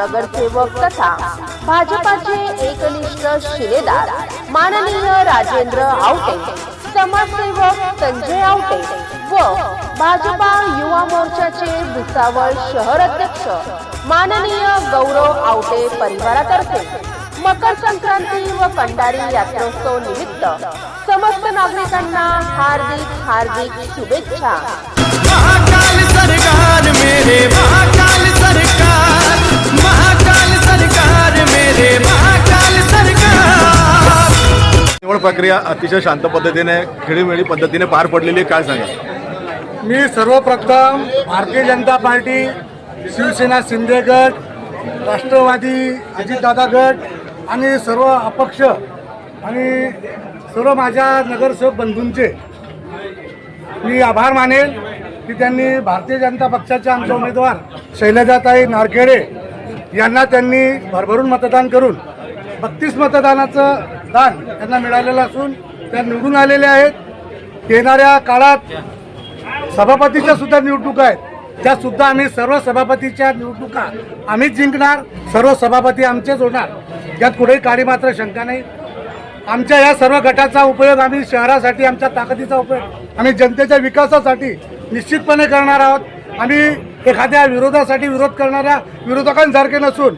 नगरसेवक तथा भाजपाचे एकनिष्ठ शिलेदार माननीय राजेंद्र आवटे समाजसेवक संजय आवटे व भाजपा युवा मोर्चाचे भुसावळ शहर अध्यक्ष माननीय गौरव आवटे परिवारातर्फे मकर संक्रांती व कंडारी यात्रोत्सव निमित्त समस्त नागरिकांना हार्दिक हार्दिक शुभेच्छा. महाकाल सरकार मेरे महाकाल सरकार निवड प्रक्रिया अतिशय शांत पद्धतीने खेळीमेळी पद्धतीने पार पडलेली काय सांगा मी सर्वप्रथम भारतीय जनता पार्टी शिवसेना शिंदे गट राष्ट्रवादी अजितदादा गट आणि सर्व अपक्ष आणि सर्व माझ्या नगरसेवक बंधूंचे मी आभार मानेल की त्यांनी भारतीय जनता पक्षाच्या आमच्या उमेदवार शैलजाताई नारखेडे यांना त्यांनी भरभरून मतदान करून बत्तीस मतदानाचं दान त्यांना मिळालेलं असून त्या निवडून आलेल्या आहेत. येणाऱ्या काळात सभापतीच्या सुद्धा निवडणुका आहेत. त्या सुद्धा आम्ही सर्व सभापतीच्या निवडणुका आम्हीच जिंकणार सर्व सभापती आमचेच होणार यात कुठेही काळी मात्र शंका नाही. आमच्या या सर्व गटाचा उपयोग आम्ही शहरासाठी आमच्या ताकदीचा उपयोग आम्ही जनतेच्या विकासासाठी निश्चितपणे करणार आहोत. आम्ही एखाद्या विरोधासाठी विरोध करणाऱ्या विरोधकांसारखे नसून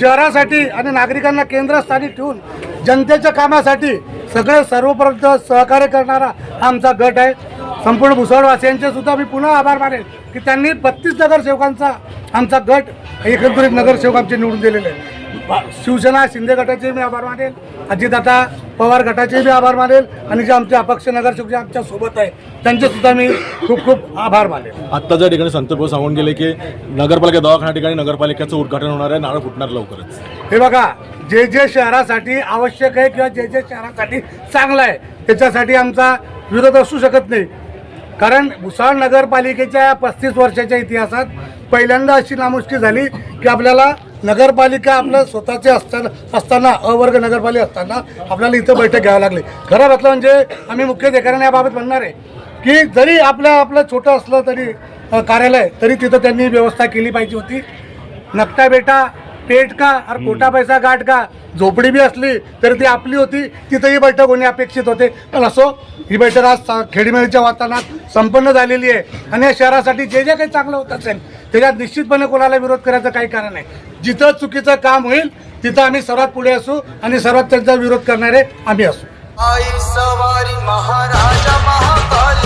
शहरासाठी आणि नागरिकांना केंद्रस्थानी ठेवून जनतेच्या कामासाठी सगळे सर्वपर्यंत सहकार्य करणारा हा आमचा गट आहे. संपूर्ण भुसावळवासियांचे सुद्धा मी पुन्हा आभार मानेल की त्यांनी बत्तीस नगरसेवकांचा आमचा गट एकंदरीत नगरसेवक आमचे निवडून दिलेले आहे शिवसेना शिंदे गटाचे मी आभार मानेल अजितदादा पवार गटाचे मी आभार मानेल आणि जे आमचे अपक्ष नगरसेवक जे आमच्यासोबत आहे त्यांचे सुद्धा मी खूप खूप आभार मानेल आत्ता ज्या ठिकाणी संतप्र सांगून गेले की नगरपालिका दवाखाना ठिकाणी नगरपालिकेचं उद्घाटन होणार आहे नारळ फुटणार लवकरच. हे बघा जे जे शहरासाठी आवश्यक आहे किंवा जे जे शहरासाठी चांगलं आहे त्याच्यासाठी आमचा विरोध असू शकत नाही. कारण भुसावळ नगरपालिकेच्या पस्तीस वर्षाच्या इतिहासात पहिल्यांदा अशी नामुष्की झाली की आपल्याला नगरपालिका आपलं स्वतःचे असताना असताना अवर्ग नगरपालिका असताना आपल्याला इथं बैठक घ्यावी लागली. खरं म्हटलं म्हणजे आम्ही मुख्य अधिकाऱ्यांना याबाबत म्हणणार आहे की जरी आपलं आपलं छोटं असलं तरी कार्यालय तरी तिथं त्यांनी व्यवस्था केली पाहिजे होती. नकटा बेटा पेट का और कोटा पैसा गाठ का? झोपडी बी असली तरी ती आपली होती. तिथंही बैठक होणे अपेक्षित होते. पण असो ही बैठक आज खेडीमेळीच्या वातावरणात संपन्न झालेली आहे. आणि या शहरासाठी जे जे काही चांगलं होत असेल त्याच्यात निश्चितपणे कोणाला विरोध करायचं काही कारण नाही. जिथं चुकीचं काम होईल तिथं आम्ही सर्वात पुढे असू आणि सर्वात त्यांचा विरोध करणारे आम्ही असू. आई सवारी महाराजा महाकाल